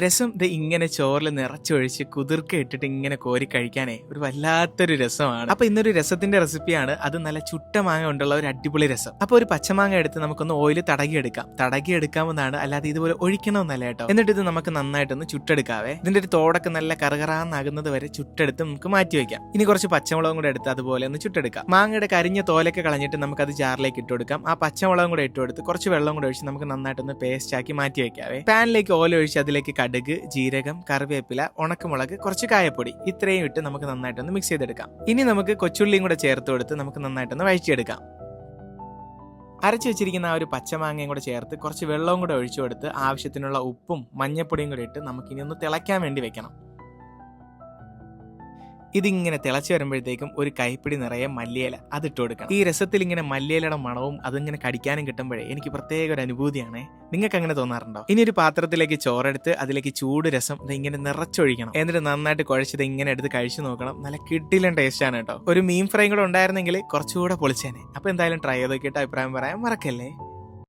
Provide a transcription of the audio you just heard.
രസം ഇത് ഇങ്ങനെ ചോറിൽ നിറച്ചൊഴിച്ച് കുതിർക്ക ഇട്ടിട്ട് ഇങ്ങനെ കോരി കഴിക്കാനേ ഒരു വല്ലാത്തൊരു രസമാണ്. അപ്പൊ ഇന്നൊരു രസത്തിന്റെ റെസിപ്പിയാണ് അത് നല്ല ചുട്ട മാങ്ങ കൊണ്ടുള്ള ഒരു അടിപൊളി രസം. അപ്പൊ ഒരു പച്ചമാങ്ങ എടുത്ത് നമുക്കൊന്ന് ഓയിൽ തടകിയെടുക്കാം. തടകിയെടുക്കാമെന്നാണ് അല്ലാതെ ഇതുപോലെ ഒഴിക്കണമെന്നല്ല കേട്ടോ. എന്നിട്ട് ഇത് നമുക്ക് നന്നായിട്ടൊന്ന് ചുട്ടെടുക്കാവേ. ഇതിന്റെ ഒരു തോടൊക്കെ നല്ല കറുകറാന്നാകുന്നത് വരെ ചുട്ടെടുത്ത് നമുക്ക് മാറ്റി വെക്കാം. ഇനി കുറച്ച് പച്ചമുളകും കൂടെ എടുത്ത് അതുപോലെ ഒന്ന് ചുട്ടെടുക്കാം. മാങ്ങയുടെ കരിഞ്ഞ തോലൊക്കെ കളഞ്ഞിട്ട് നമുക്ക് അത് ജാറിലേക്ക് ഇട്ടുകൊടുക്കാം ആ പച്ചമുളകും കൂടെ ഇട്ടുകൊടുത്ത് കുറച്ച് വെള്ളം കൂടെ ഒഴിച്ച് നമുക്ക് നന്നായിട്ടൊന്ന് പേസ്റ്റ് ആക്കി മാറ്റി വെക്കാവേ. പാനിലേക്ക് ഓല ഒഴിച്ച് അതിലേക്ക് കടുക് ജീരകം കറിവേപ്പില ഉണക്കമുളക് കുറച്ച് കായപ്പൊടി. ഇത്രയും ഇട്ട് നമുക്ക് നന്നായിട്ടൊന്ന് മിക്സ് ചെയ്തെടുക്കാം. ഇനി നമുക്ക് കൊച്ചുള്ളിയും കൂടെ ചേർത്ത് കൊടുത്ത് നമുക്ക് നന്നായിട്ടൊന്ന് വഴിച്ചെടുക്കാം അരച്ചു വെച്ചിരിക്കുന്ന ആ ഒരു പച്ചമാങ്ങയും കൂടെ ചേർത്ത് കുറച്ച് വെള്ളവും കൂടെ ഒഴിച്ചു കൊടുത്ത് ആവശ്യത്തിനുള്ള ഉപ്പും മഞ്ഞപ്പൊടിയും കൂടെ ഇട്ട് നമുക്കിനി ഒന്ന് തിളയ്ക്കാൻ വേണ്ടി വെക്കണം. ഇതിങ്ങനെ തിളച്ച് വരുമ്പോഴത്തേക്കും ഒരു കൈപ്പിടി നിറയെ മല്ലിയില അതിട്ട് കൊടുക്കണം. ഈ രസത്തിൽ ഇങ്ങനെ മല്ലിയിലയുടെ മണവും അതിങ്ങനെ കടിക്കാനും കിട്ടുമ്പോഴേ എനിക്ക് പ്രത്യേക ഒരു അനുഭൂതിയാണ്. നിങ്ങൾക്ക് അങ്ങനെ തോന്നാറുണ്ടോ? ഇനി ഒരു പാത്രത്തിലേക്ക് ചോറെടുത്ത് അതിലേക്ക് ചൂട് രസം ഇങ്ങനെ നിറച്ചൊഴിക്കണം. എന്നിട്ട് നന്നായിട്ട് കുഴച്ചത് ഇങ്ങനെ എടുത്ത് കഴിച്ചു നോക്കണം. നല്ല കിട്ടിലും ടേസ്റ്റ് ആണ് കേട്ടോ. ഒരു മീൻ ഫ്രൈ കൂടെ ഉണ്ടായിരുന്നെങ്കിൽ കുറച്ചുകൂടെ പൊളിച്ചേനെ. അപ്പൊ എന്തായാലും ട്രൈ ചെയ്ത് നോക്കിയിട്ട് അഭിപ്രായം പറയാൻ മറക്കല്ലേ?